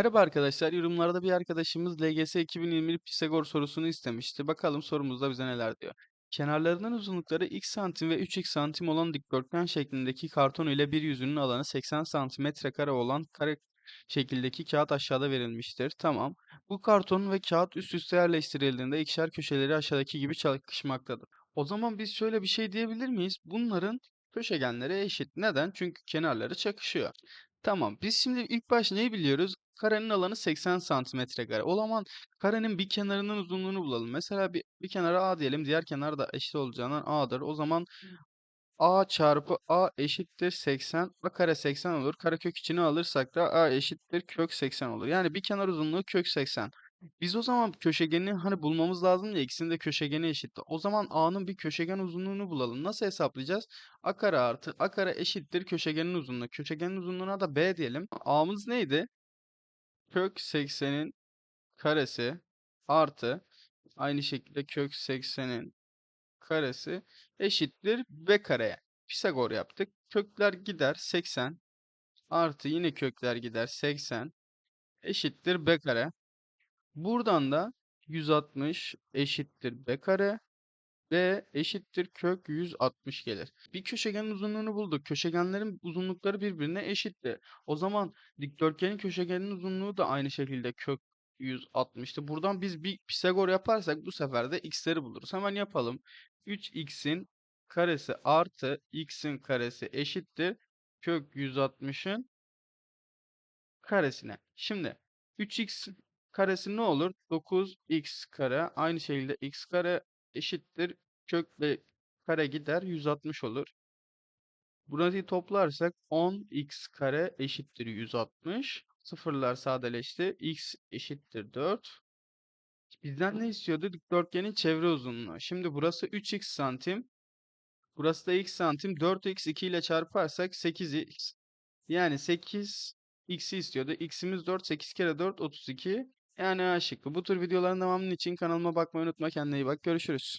Merhaba arkadaşlar. Yorumlarda bir arkadaşımız LGS 2021 Pisagor sorusunu istemişti. Bakalım sorumuzda bize neler diyor. Kenarlarının uzunlukları x santim ve 3x santim olan dikdörtgen şeklindeki karton ile bir yüzünün alanı 80 santimetre kare olan kare şekildeki kağıt aşağıda verilmiştir. Tamam. Bu karton ve kağıt üst üste yerleştirildiğinde ikişer köşeleri aşağıdaki gibi çakışmaktadır. O zaman biz şöyle bir şey diyebilir miyiz? Bunların köşegenleri eşit. Neden? Çünkü kenarları çakışıyor. Tamam. Biz şimdi ilk baş neyi biliyoruz? Karenin alanı 80 santimetre kare. O zaman karenin bir kenarının uzunluğunu bulalım. Mesela bir, bir kenara A diyelim. Diğer kenar da eşit olacağından A'dır. O zaman A çarpı A eşittir 80. A kare 80 olur. Karekök içine alırsak da A eşittir kök 80 olur. Yani bir kenar uzunluğu kök 80. Biz o zaman köşegeni hani bulmamız lazım ya ikisinin de köşegeni eşit. O zaman A'nın bir köşegen uzunluğunu bulalım. Nasıl hesaplayacağız? A kare artı A kare eşittir köşegenin uzunluğu. Köşegenin uzunluğuna da B diyelim. A'mız neydi? Kök 80'in karesi artı aynı şekilde kök 80'in karesi eşittir B kareye. Pisagor yaptık. Kökler gider 80 artı yine kökler gider 80 eşittir B kare. Buradan da 160 eşittir B kare. B eşittir kök 160 gelir. Bir köşegenin uzunluğunu bulduk. Köşegenlerin uzunlukları birbirine eşitti. O zaman dikdörtgenin köşegenin uzunluğu da aynı şekilde kök 160'tı. Buradan biz bir Pisagor yaparsak bu sefer de x'leri buluruz. Hemen yapalım. 3x'in karesi artı x'in karesi eşittir kök 160'ın karesine. Şimdi 3x karesi ne olur? 9x kare aynı şekilde x kare eşittir kökle kare gider 160 olur. Burayı toplarsak 10x kare eşittir 160. Sıfırlar sadeleşti. x eşittir 4. Bizden ne istiyordu? Dikdörtgenin çevre uzunluğu. Şimdi burası 3x santim. Burası da x santim. 4x 2 ile çarparsak 8x. Yani 8 x'i istiyordu. x'imiz 4. 8 kere 4 32. Yani A şıkkı. Bu tür videoların devamının için kanalıma bakmayı unutma. Kendine iyi bak. Görüşürüz.